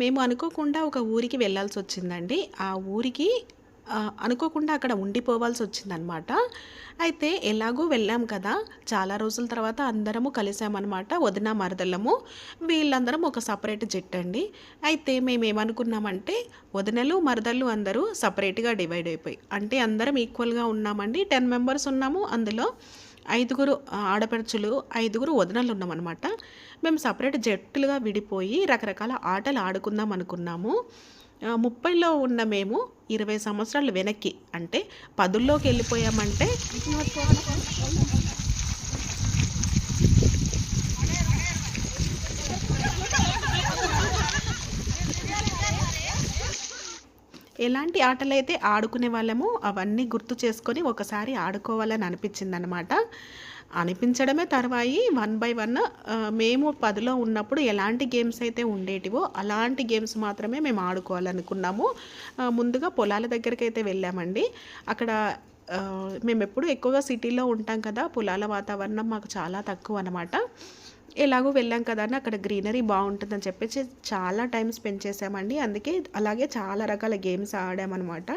మేము అనుకోకుండా ఒక ఊరికి వెళ్ళాల్సి వచ్చిందండి. ఆ ఊరికి అనుకోకుండా అక్కడ ఉండిపోవాల్సి వచ్చిందనమాట అయితే ఎలాగో వెళ్ళాం కదా. చాలా రోజుల తర్వాత అందరము కలిసామన్నమాట. వదిన మరదళ్ళము వీళ్ళందరం ఒక సపరేట్ జట్టు అండి. అయితే మేము ఏమనుకున్నామంటే వదినలు మరదళ్ళు అందరూ సపరేట్గా డివైడ్ అయిపోయి అంటే అందరం ఈక్వల్గా ఉన్నామండి. టెన్ మెంబర్స్ ఉన్నాము అందులో. ఐదుగురు ఆడపడుచులు ఐదుగురు వదనలు ఉన్నామన్నమాట మేము సపరేట్ జట్టులుగా విడిపోయి రకరకాల ఆటలు ఆడుకుందాం అనుకున్నాము ముప్పైలో ఉన్న మేము ఇరవై సంవత్సరాలు వెనక్కి అంటే పదుల్లోకి వెళ్ళిపోయామంటే ఎలాంటి ఆటలు అయితే ఆడుకునే వాళ్ళము అవన్నీ గుర్తు చేసుకొని ఒకసారి ఆడుకోవాలని అనిపించింది అనమాట అనిపించడమే తర్వాయి వన్ బై వన్ మేము పదిలో ఉన్నప్పుడు ఎలాంటి గేమ్స్ అయితే ఉండేటివో అలాంటి గేమ్స్ మాత్రమే మేము ఆడుకోవాలనుకున్నాము. ముందుగా పొలాల దగ్గరికి అయితే వెళ్ళామండి. అక్కడ మేము ఎప్పుడు ఎక్కువగా సిటీలో ఉంటాం కదా పొలాల వాతావరణం మాకు చాలా తక్కువ అనమాట ఎలాగో వెళ్ళాం కదా అని అక్కడ గ్రీనరీ బాగుంటుందని చెప్పేసి చాలా టైం స్పెండ్ చేసామండి అందుకే అలాగే చాలా రకాల గేమ్స్ ఆడామన్నమాట.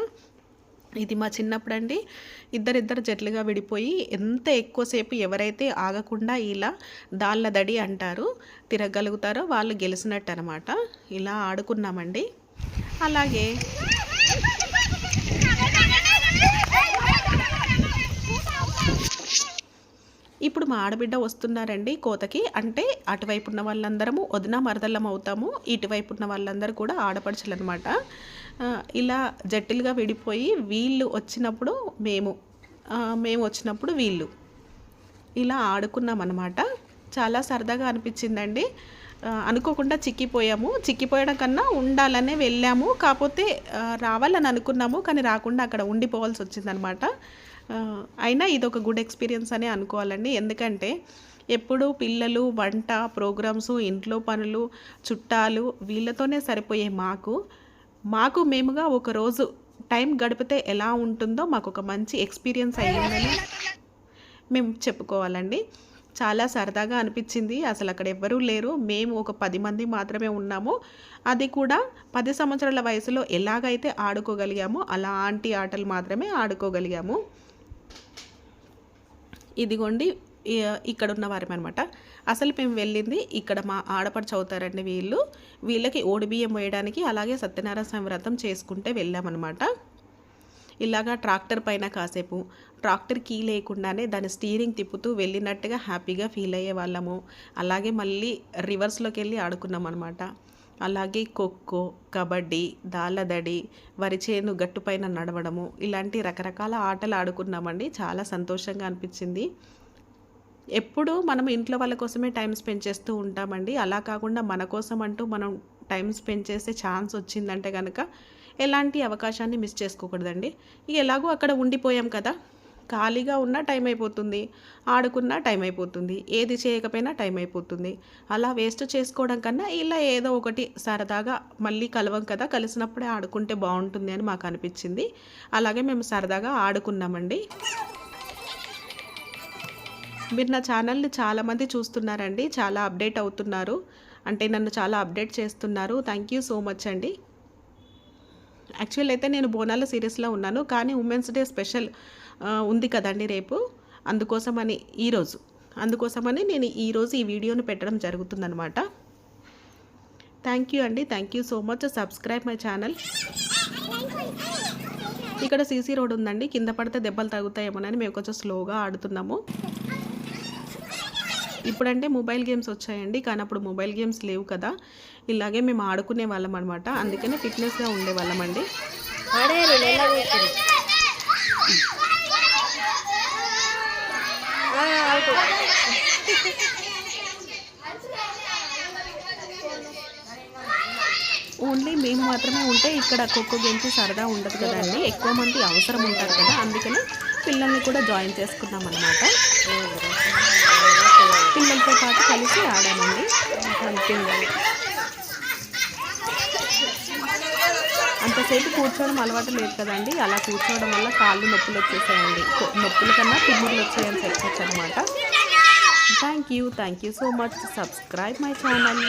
ఇది మా చిన్నప్పుడు అండి ఇద్దరిద్దరు జట్లుగా విడిపోయి ఎంత ఎక్కువసేపు ఎవరైతే ఆగకుండా ఇలా దాళ్ళ దడి అంటారు తిరగలుగుతారో వాళ్ళు గెలిచినట్టు అనమాట ఇలా ఆడుకున్నామండి. అలాగే ఇప్పుడు మా ఆడబిడ్డ వస్తున్నారండి కోతకి. అంటే అటువైపు ఉన్న వాళ్ళందరము వదిన మరదళ్ళం అవుతాము ఇటువైపు ఉన్న వాళ్ళందరూ కూడా ఆడపడుచులు అనమాట ఇలా జట్టిలుగా విడిపోయి వీళ్ళు వచ్చినప్పుడు మేము మేము వచ్చినప్పుడు వీళ్ళు. ఇలా ఆడుకున్నాం అనమాట చాలా సరదాగా అనిపించిందండి. అనుకోకుండా చిక్కిపోయాము. చిక్కిపోయడం కన్నా ఉండాలనే వెళ్ళాము. కాకపోతే రావాలని అనుకున్నాము. కానీ రాకుండా అక్కడ ఉండిపోవాల్సి వచ్చిందనమాట అయినా ఇది ఒక గుడ్ ఎక్స్పీరియన్స్ అనే అనుకోవాలండి. ఎందుకంటే ఎప్పుడు పిల్లలు వంట ప్రోగ్రామ్స్ ఇంట్లో పనులు చుట్టాలు వీళ్ళతోనే సరిపోయే మాకు. మాకు మేముగా ఒక రోజు టైం గడిపితే ఎలా ఉంటుందో మాకు ఒక మంచి ఎక్స్పీరియన్స్ అయ్యిందని మేము చెప్పుకోవాలండి. చాలా సరదాగా అనిపించింది. అసలు అక్కడ ఎవ్వరూ లేరు. మేము ఒక పది మంది మాత్రమే ఉన్నాము. అది కూడా పది సంవత్సరాల వయసులో ఎలాగైతే ఆడుకోగలిగామో అలాంటి ఆటలు మాత్రమే ఆడుకోగలిగాము. ఇదిగోండి ఇక్కడ ఉన్న వారమనమాట. అనమాట అసలు మేము వెళ్ళింది ఇక్కడ మా ఆడపడుచు అవుతారండి వీళ్ళు. వీళ్ళకి ఓడిబియ్యం వేయడానికి అలాగే సత్యనారాయణ స్వామి వ్రతం చేసుకుంటే వెళ్ళామన్నమాట ఇలాగా ట్రాక్టర్ పైన కాసేపు ట్రాక్టర్ కీ లేకుండానే దాని స్టీరింగ్ తిప్పుతూ వెళ్ళినట్టుగా హ్యాపీగా ఫీల్ అయ్యే వాళ్ళము. అలాగే మళ్ళీ రివర్స్లోకి వెళ్ళి ఆడుకున్నాం అనమాట అలాగే ఖోఖో కబడ్డీ దాళ్ళదడి వరి చేను గట్టుపైన నడవడము ఇలాంటి రకరకాల ఆటలు ఆడుకున్నామండి. చాలా సంతోషంగా అనిపించింది. ఎప్పుడూ మనం ఇంట్లో వాళ్ళ కోసమే టైం స్పెండ్ చేస్తూ ఉంటామండి. అలా కాకుండా మన కోసం అంటూ మనం టైం స్పెండ్ చేసే ఛాన్స్ వచ్చిందంటే కనుక ఎలాంటి అవకాశాన్ని మిస్ చేసుకోకూడదండి. ఎలాగో అక్కడ ఉండిపోయాం కదా. ఖాళీగా ఉన్నా టైం అయిపోతుంది. ఆడుకున్నా టైం అయిపోతుంది. ఏది చేయకపోయినా టైం అయిపోతుంది. అలా వేస్ట్ చేసుకోవడం కన్నా ఇలా ఏదో ఒకటి సరదాగా మళ్ళీ కలవం కదా కలిసినప్పుడే ఆడుకుంటే బాగుంటుంది అని మాకు అనిపించింది. అలాగే మేము సరదాగా ఆడుకున్నామండి. మీరు నా ఛానల్ని చాలామంది చూస్తున్నారండి. చాలా అప్డేట్ అవుతున్నారు. అంటే నన్ను చాలా అప్డేట్ చేస్తున్నారు. థ్యాంక్ యూ సో మచ్ అండి. యాక్చువల్ అయితే నేను బోనాల సిరీస్లో ఉన్నాను. కానీ ఉమెన్స్ డే స్పెషల్ ఉంది కదండి రేపు. అందుకోసమని ఈరోజు అందుకోసమని నేను ఈరోజు ఈ వీడియోని పెట్టడం జరుగుతుందనమాట థ్యాంక్ యూ అండి. Thank you so much subscribe my channel ఇక్కడ సీసీ రోడ్ ఉందండి. కింద పడితే దెబ్బలు తగ్గుతాయేమోనని మేము కొంచెం స్లోగా ఆడుతున్నాము. ఇప్పుడంటే మొబైల్ గేమ్స్ వచ్చాయండి. కానీ అప్పుడు మొబైల్ గేమ్స్ లేవు కదా. ఇలాగే మేము ఆడుకునే వాళ్ళం అనమాట అందుకనే ఫిట్నెస్గా ఉండేవాళ్ళం ఓన్లీ మేము మాత్రమే ఉంటే ఇక్కడ ఖోఖో గేమ్స్ సరదా ఉండదు కదండి. ఎక్కువ మంది అవసరం ఉంటారు కదా. అందుకని పిల్లల్ని కూడా జాయిన్ చేసుకున్నాం అనమాట పిల్లలతో పాటు కలిసి ఆడామండి. కాసేపు కూర్చోవడం అలవాటు లేదు కదండి. అలా కూర్చోవడం వల్ల కాళ్ళు నొప్పులు వచ్చేసాయండి. నొప్పుల కన్నా తిమ్ముళ్ళు వచ్చాయని చెప్పచ్చు అనమాట thank you thank you so much. Subscribe my channel.